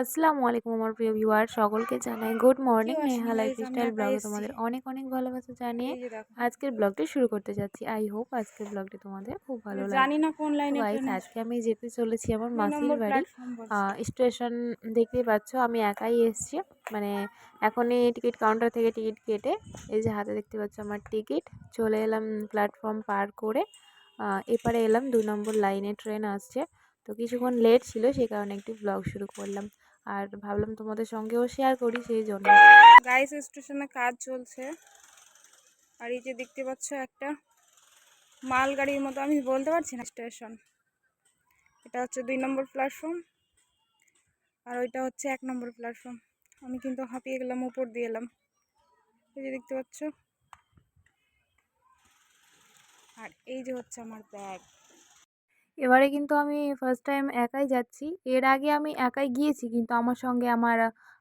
আসসালামু আলাইকুম আমার প্রিয় ভিউয়ার সকলকে জানাই গুড মর্নিং নেহা লাইফ অসুবিধা স্টাইল ব্লগে তোমাদের অনেক অনেক ভালোবাসা জানিয়ে। আজকের ব্লগটি শুরু করতে যাচ্ছি। আই হোপ আজকের ব্লগটি তোমাদের খুব ভালো লাগবে। জানি না কোন লাইনে আজকে আমি যেতে চলেছি আমার মাসির বাড়ি। স্টেশন দেখতেই পাচ্ছ আমি একাই এসেছি। মানে এখনই টিকিট কাউন্টার থেকে টিকিট কেটে এই যে হাতে দেখতে পাচ্ছ আমার টিকিট চলে এলাম প্ল্যাটফর্ম পার করে। এপারে এলাম দুই নম্বর লাইনে ট্রেন আসছে। তো কিছুক্ষণ লেট ছিল সেই কারণে একটু ব্লগ শুরু করলাম। আর ভাবলাম তোমাদের সঙ্গেও শেয়ার করি সেই জন্য। গাইস স্টেশনে কাজ চলছে। আর এই যে দেখতে পাচ্ছ একটা মালগাড়ির মতো, আমি বলতে পারছি না স্টেশন এটা হচ্ছে দুই নম্বর প্ল্যাটফর্ম আর ওইটা হচ্ছে এক নম্বর প্ল্যাটফর্ম আমি কিন্তু হাঁপিয়ে গেলাম, উপর দিয়ে এলাম। এই যে দেখতে পাচ্ছ। আর এই যে হচ্ছে আমার ব্যাগ এবারে কিন্তু আমি ফার্স্ট টাইম একাই যাচ্ছি। এর আগে আমি একাই গিয়েছি, কিন্তু আমার সঙ্গে আমার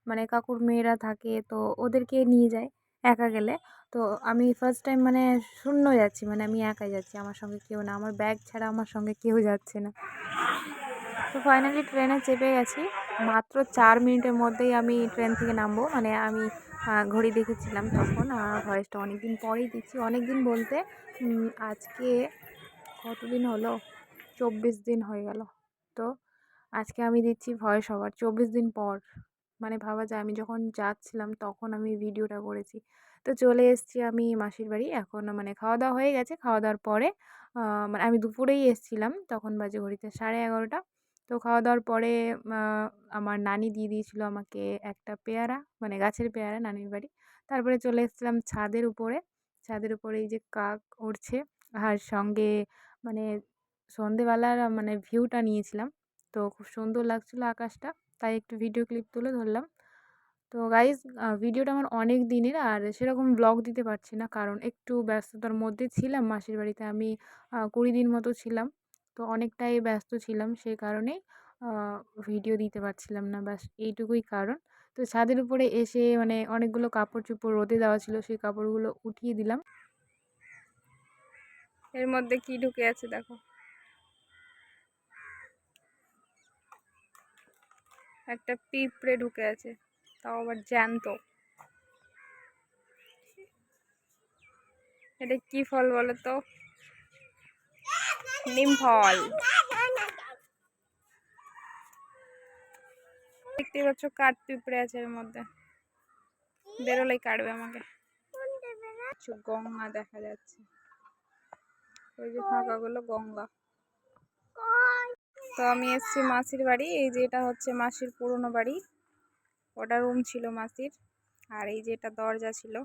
মানে কাকুর মেয়েরা থাকে, তো ওদেরকে নিয়ে যায় একা গেলে। তো আমি ফার্স্ট টাইম মানে শূন্য যাচ্ছি মানে আমি একাই যাচ্ছি, আমার সঙ্গে কেউ না। আমার ব্যাগ ছাড়া আমার সঙ্গে কেউ যাচ্ছে না। তো ফাইনালি ট্রেনে চেপে গেছি। মাত্র চার মিনিটের মধ্যেই আমি ট্রেন থেকে নামবো। মানে আমি ঘড়ি দেখেছিলাম তখন ভয়েসটা অনেক দিন পরেই দিচ্ছি। অনেক দিন বলতে আজকে কতদিন হলো? চব্বিশ দিন হয়ে গেল। তো আজকে আমি দিচ্ছি ভয়েস ওভার। চব্বিশ দিন পর মানে ভাবা যায়, আমি যখন যাচ্ছিলাম তখন আমি ভিডিওটা করেছি। তো চলে এসেছি আমি মাসির বাড়ি। এখন মানে খাওয়া দাওয়া হয়ে গেছে। খাওয়া দাওয়ার পরে মানে আমি দুপুরেই এসেছিলাম। তখন বাজে ঘড়িতে সাড়ে এগারোটা। তো খাওয়া দাওয়ার পরে আমার নানি দিয়ে দিয়েছিল আমাকে একটা পেয়ারা মানে গাছের পেয়ারা নানির বাড়ি। তারপরে চলে এসেছিলাম ছাদের উপরে। ছাদের উপরে এই যে কাক উড়ছে আর সঙ্গে মানে সন্ধেবেলার মানে ভিউটা নিয়েছিলাম। তো খুব সুন্দর লাগছিল আকাশটা। তাই একটু ভিডিও ক্লিপ তুলে ধরলাম। তো গাইজ ভিডিওটা আমার অনেক দিনের আর সেরকম ব্লগ দিতে পারছি না। কারণ একটু ব্যস্ততার মধ্যে ছিলাম মাসির বাড়িতে। আমি কুড়ি দিন মতো ছিলাম। তো অনেকটাই ব্যস্ত ছিলাম। সেই কারণেই ভিডিও দিতে পারছিলাম না। ব্যাস, এইটুকুই কারণ। তো ছাদের উপরে এসে মানে অনেকগুলো কাপড় চোপড় রোদে দেওয়া ছিল। সেই কাপড়গুলো উঠিয়ে দিলাম। এর মধ্যে কি ঢুকে আছে দেখো। একটা পিঁপড়ে ঢুকে আছে। তাও আবার জ্যান্ত। এটা কি ফল বলো তো নিম ফল। দেখতে পাচ্ছ কাঠ পিঁপড়ে আছে এর মধ্যে। বেরোলেই কাটবে আমাকে। কিছু গঙ্গা দেখা যাচ্ছে। ওই যে ফাঁকাগুলো গঙ্গা। তো আমি এসেছি মাসির বাড়ি, এই যে এটা হচ্ছে মাসির পুরনো বাড়ি। ওটা রুম ছিল মাসির, আর এই যে এটা দরজা ছিল।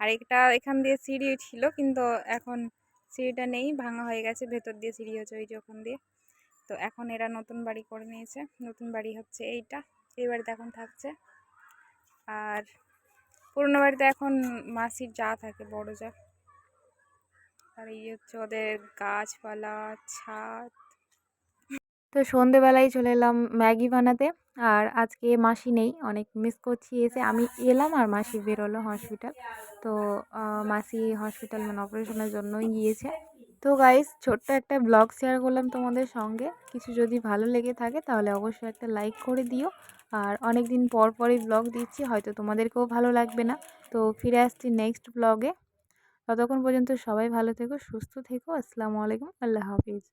আর এটা এখান দিয়ে সিঁড়ি ছিল, কিন্তু এখন সিঁড়িটা নেই, ভাঙা হয়ে গেছে, ভেতর দিয়ে সিঁড়ি হচ্ছে ওই যে ওখান দিয়ে। তো এখন এরা নতুন বাড়ি করে নিয়েছে, নতুন বাড়ি হচ্ছে এইটা, এই বাড়িতে এখন থাকছে। আর পুরনো বাড়িতে এখন মাসির যা থাকে, বড় যা। আর এই হচ্ছে ওদের গাছপালা, ছাদ তো সন্ধেবেলায় চলে এলাম ম্যাগি বানাতে। আর আজকে মাসি নেই, অনেক মিস করছি এসে। আমি এলাম আর মাসি বেরোলো হসপিটাল তো মাসি হসপিটাল মানে অপারেশনের জন্যই গিয়েছে। তো গাইস ছোট্ট একটা ব্লগ শেয়ার করলাম তোমাদের সঙ্গে। কিছু যদি ভালো লেগে থাকে তাহলে অবশ্যই একটা লাইক করে দিও। আর অনেক দিন পর পরই ব্লগ দিচ্ছি, হয়তো তোমাদেরকেও ভালো লাগবে না। তো ফিরে আসছি নেক্সট ব্লগে ততক্ষণ পর্যন্ত সবাই ভালো থেকো, সুস্থ থেকো। আসসালামু আলাইকুম, আল্লাহ হাফিজ।